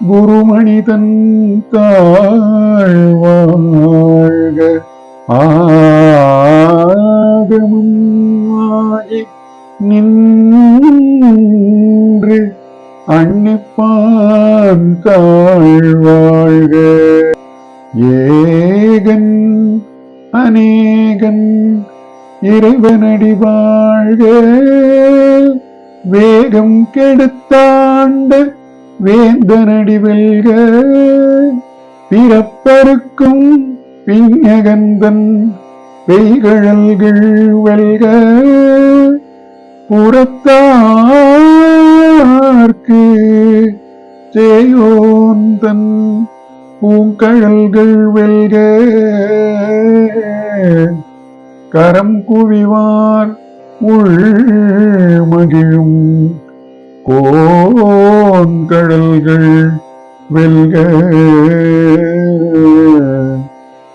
குருமணிதன் தாழ்வாழ்க. ஆகமும் ஆகி நின்று அன்னிப்பான் தாழ்வாழ்க. ஏகன் அநேகன் இறைவனடி வாழ்க. வேகம் கெடுத்தாண்ட வேந்தனடி வெல்க பிறப்பருக்கும் பிஞகந்தன் பெய்கழல்கள் வெல்க புறத்தார்க்கு ஜெயோந்தன் பூங்கழல்கள் வெல்க. கரம் குவிவார் உள் மகிழும் கோ கோன்கடல்கள் வெல்க.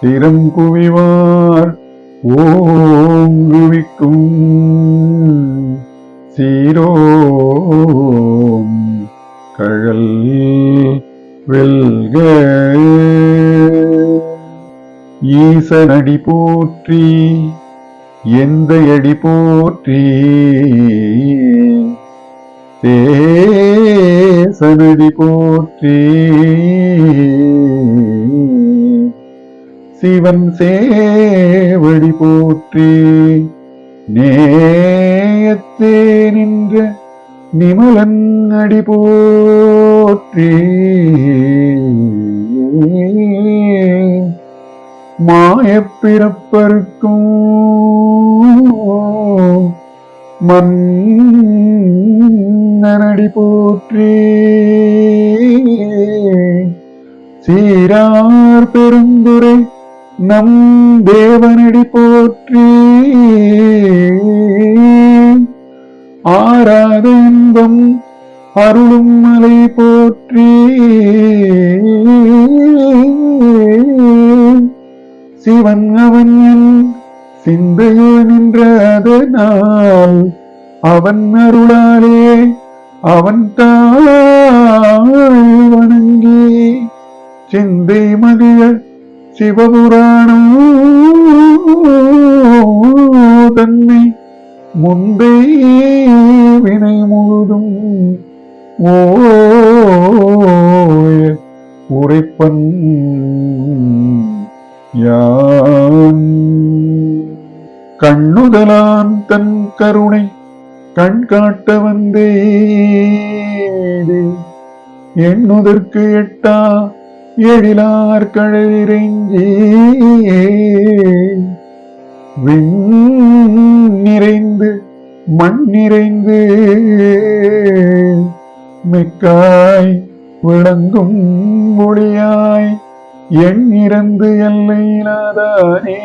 திறம் குவிவார் ஓங்குவிக்கும் சீரோம் கழல் வெல்க. ஈசனடி போற்றி எந்த அடி போற்றி தே தேசனடி போற்றி. சிவன் சேவடி போற்றி. நேயத்தே நின்ற நிமலன் அடி போற்றி. மாயப்பிறப்பருக்கும் மன் மன்னனடி போற்றி. சீரார் பெருந்துரை நம் தேவனடி போற்றி. ஆராத இன்பம் அருளும் மலை போற்றி. சிவன் அவன் என் சிந்தையில் நின்றதனால் அவன் அருளாலே அவன் தாழ் வணங்கி சிந்தை மதிய சிவபுராணம் தன்னை முந்தை வினை முழுதும் ஓய உரைப்பன் யான். கண்ணுதலான் தன் கருணை கண் காட்ட வந்தே எண்ணுதற்கு எட்டா எழிலார் கழறிஞ்சி விண் நிறைந்து மண் நிறைந்து மிக்காய் விளங்கும் ஒளியாய் என் இறந்து எல்லையிலாதானே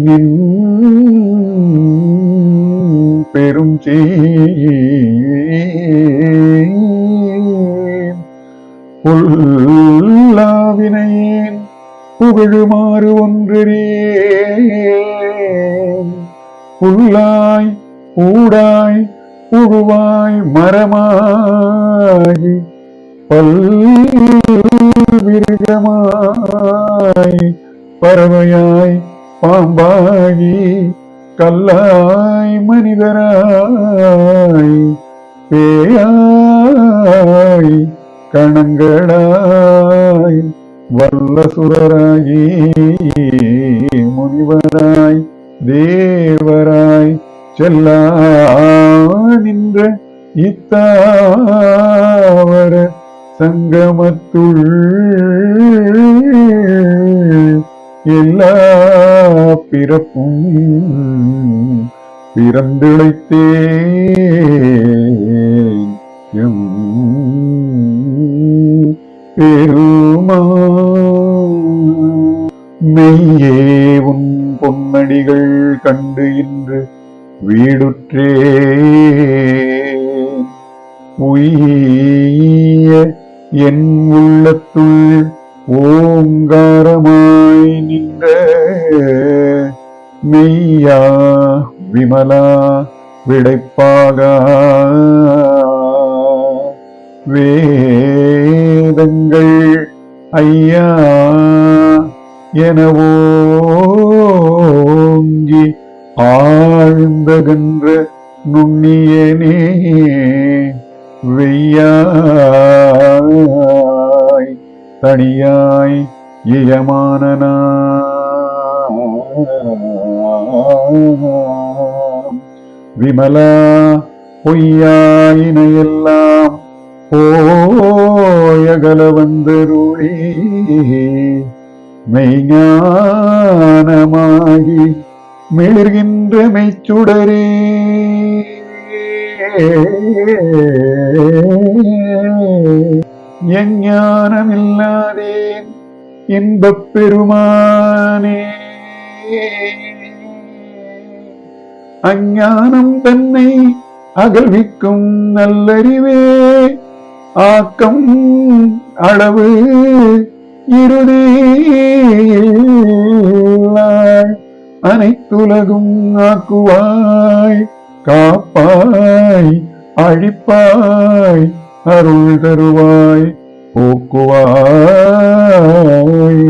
நின் பெரும் புல்லாவினையேன் புகழுமாறு ஒன்றறியேன். புல்லாய் ஊடாய் புழுவாய் மரமாகி பல்விருகமாய் பறவையாய் பாம்பாகி கல்லாய் மனிதராய் பேயாய் கணங்களாய் வல்ல சுரராகி முனிவராய் தேவராய் செல்லா நின்ற இத்தாவர சங்கமத்துள் எல்லா பிறப்பும் பிறந்திழைத்தேன். எம் பெருமா மெய்யே உன் பொன்னடிகள் கண்டு இன்று வீடுற்றே. உய்ய என் உள்ளத்துள் ஓங்காரமாய் நின்ற மெய்யா விமலா விடைப்பாக. வேதங்கள் ஐயா எனவோங்கி ஆழ்ந்தகன்ற நுண்ணியனே வெய்யாய் தனியாய் இயமானனா விமலா பொய்யாயினையெல்லாம் போயகல வந்தருளே மெய்ஞானமாகி மிளிர்கின்ற மெய்ச்சுடரே எஞ்ஞானமில்லாதேன் இன்பப் பெருமானே അജ്ഞാനം തന്നെ അകൽവിക്കും നല്ലരിവേ. ആക്കം അളവ് അനൈത്തുലകും ആക്കുവായ്. കാപ്പായ് അഴിപ്പായ് അരുൾ തരുവായ്. പോക്കുവായ്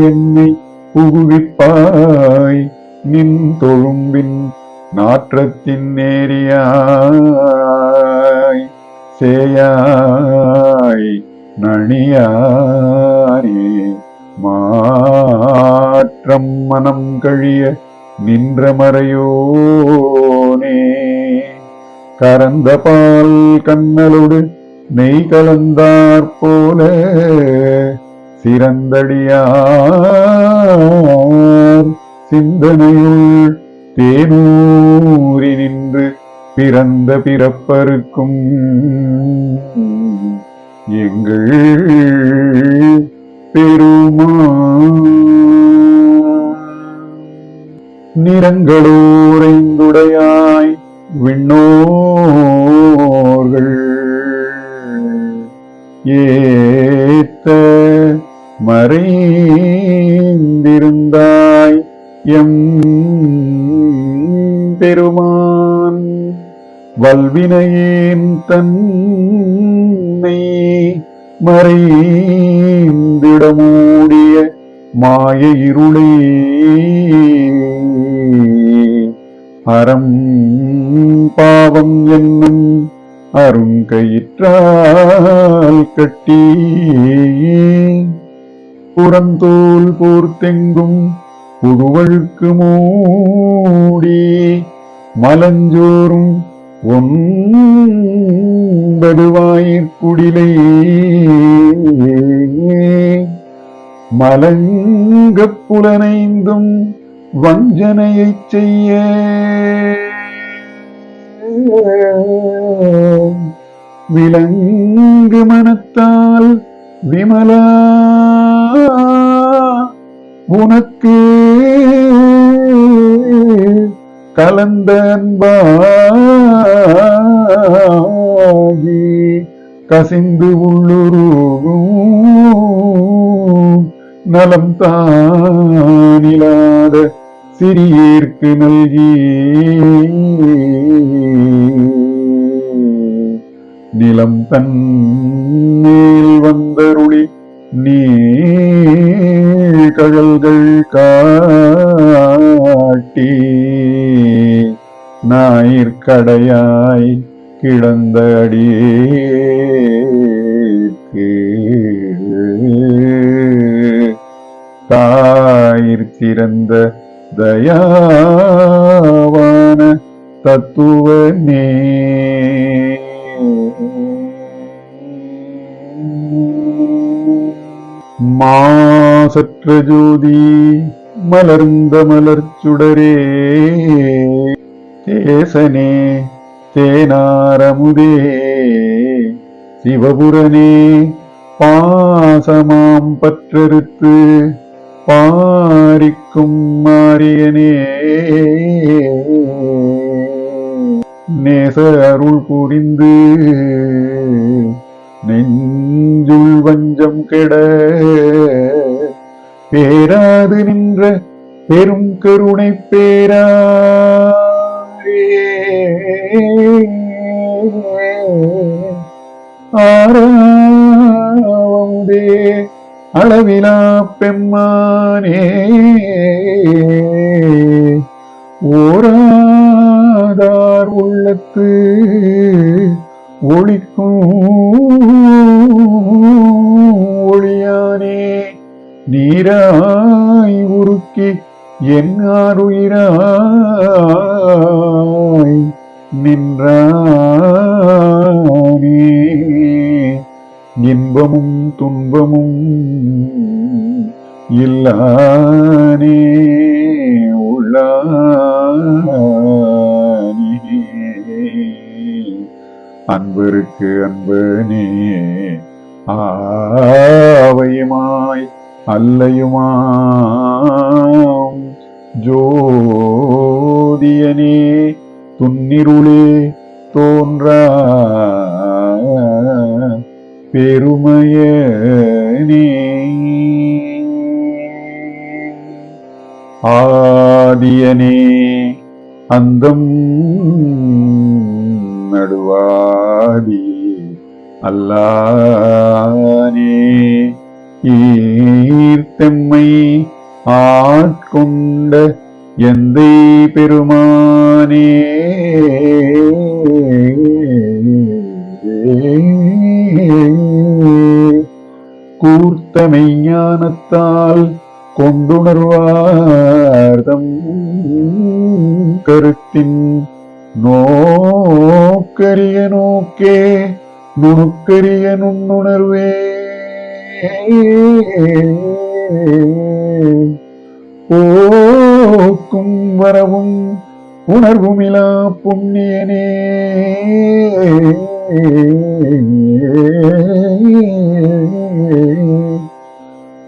എന്നെ പുകുവിപ്പായ്. தொழும்பின் நாற்றத்தின் நேரியாய் சேயாய் நணியாரே மாற்றம் மனம் கழிய நின்ற மறையோனே கரந்த பால் கண்ணலோடு நெய் கலந்தாற் போல சிறந்தடியார். சிந்தனையுள் தேனூரி நின்று பிறந்த பிறப்பருக்கும் எங்கள் பெருமா நிறங்களோரைந்துடையாய் விண்ணோர்கள். ஏத்த மறைந்திருந்தார். எம் பெருமான் வல்வினையேன் தன்னை மறைந்திடமூடிய மாய இருளே அறம் பாவம் என்னும் அருங்கயிற்றால் கட்டி புறந்தோல் போர்த்தெங்கும் புதுவழுக்கு மூடி மலஞ்சோறும் ஒன்பது வாயிற்குடிலே. மலங்கப் புலனைந்தும் வஞ்சனையைச் செய்ய. விலங்கு மனத்தால் விமலா உனக்கு கலந்த அன்பாகி கசிந்து உள்ளுருகும் நலம் தானிலாத சிறியேற்கு நல்கி. நிலம் தன்னே கடையாய் கிடந்த அடியேற்கு தாயிற் திறந்த தயாவான தத்துவனே மாசற்ற ஜோதி மலர்ந்த மலர்ச்சுடரே தேசனே தேனாரமுதே சிவபுரனே பாசமாம் பற்றறுத்து பாரிக்கும் மாரியனே. நேச அருள் புரிந்து நெஞ்சுள் வஞ்சம் கெட பேராது நின்ற பெரும் கருணை பேரா ஆறாவதே அளவிலா பெம்மானே. ஓராதார் உள்ளத்து ஒளிக்கும் ஒளியானே. நீராய் உருக்கி என் ஆறுயிராய் நின்றானே. இன்பமும் துன்பமும் இல்லானே. உள்ளானே. அன்பருக்கு அன்பனே. ஆவையுமாய் அல்லையுமாம் ஜோதியனே. துன்னிருளே தோன்ற பெருமையனே ஆதியனே அந்தம் நடுவாதி அல்லானே ஈர்த்தெம்மை ஆட்கொண்ட எந்தை பெருமானே. கூர்த்தமை ஞானத்தால் கொண்டுணர்வார்தம் கருத்தின் நோக்கரிய நோக்கே நுணுக்கரிய நுண்ணுணர்வே. போக்கும் வரவும் உணர்வுமிலா புண்ணியனே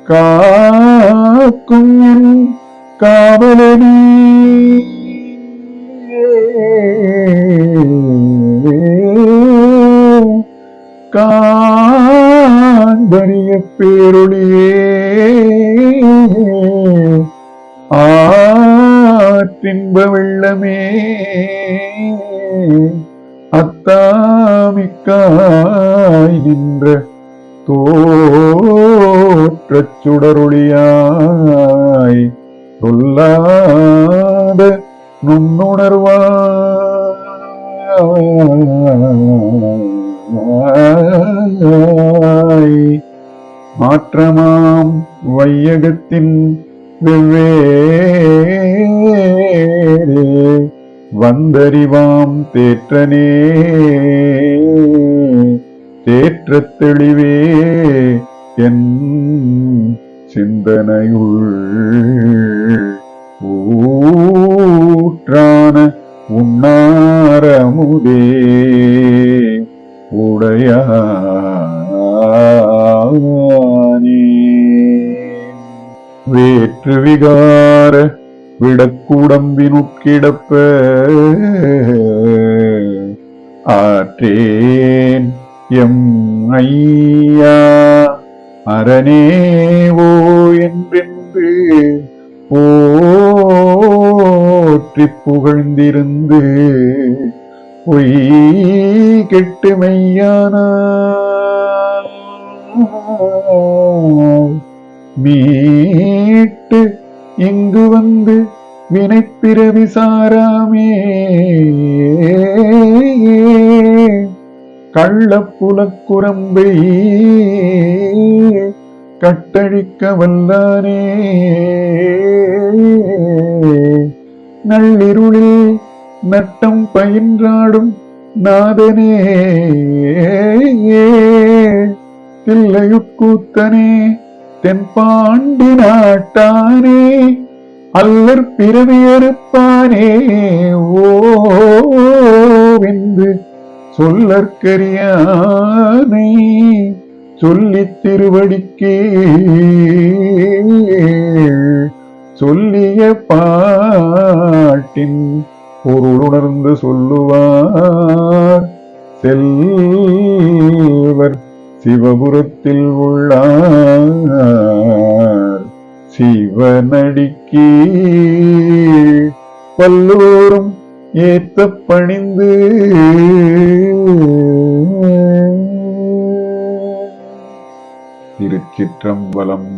காக்கும் என் காவலனே காண்பரிய பேரொளியே இன்ப வெள்ளமே. அத்தாமிக்காய் நின்ற தோற்றச் சுடருளியாய் சொல்லாத நுண்ணுணர்வாய். மாற்றமாம் வையகத்தின் வெவ்வேறு வந்தறிவாம் தேற்றனே. தேற்ற தெளிவே என் சிந்தனையுள். விகார விடக்குடம்பினுட்கிடப்ப ஆற்றேன் எம் ஐயா அரணேவோ என்றென்று போற்றி புகழ்ந்திருந்து பொய் கெட்டு மெய்யான மீட்டு இங்கு வந்து வினைப்பிறவி சாராமே. கள்ளப்புலக்குரம்பை கட்டழிக்க வல்லானே நள்ளிருளில் நட்டம் பயின்றாடும் நாதனே. தில்லையுட்கூத்தனே. தென்பாண்டி நாட்டானே அல்லற் பிறவியறுப்பானே ஓவென்று சொல்லற்கரியானை சொல்லி திருவடிக்கே. சொல்லிய பாட்டின் பொருளுணர்ந்து சொல்லுவார் செல்வர். சிவபுரத்தில் உள்ளார். சிவனடிக்கே பல்லோரும் ஏத்த பணிந்து திருச்சிற்றம்பலம்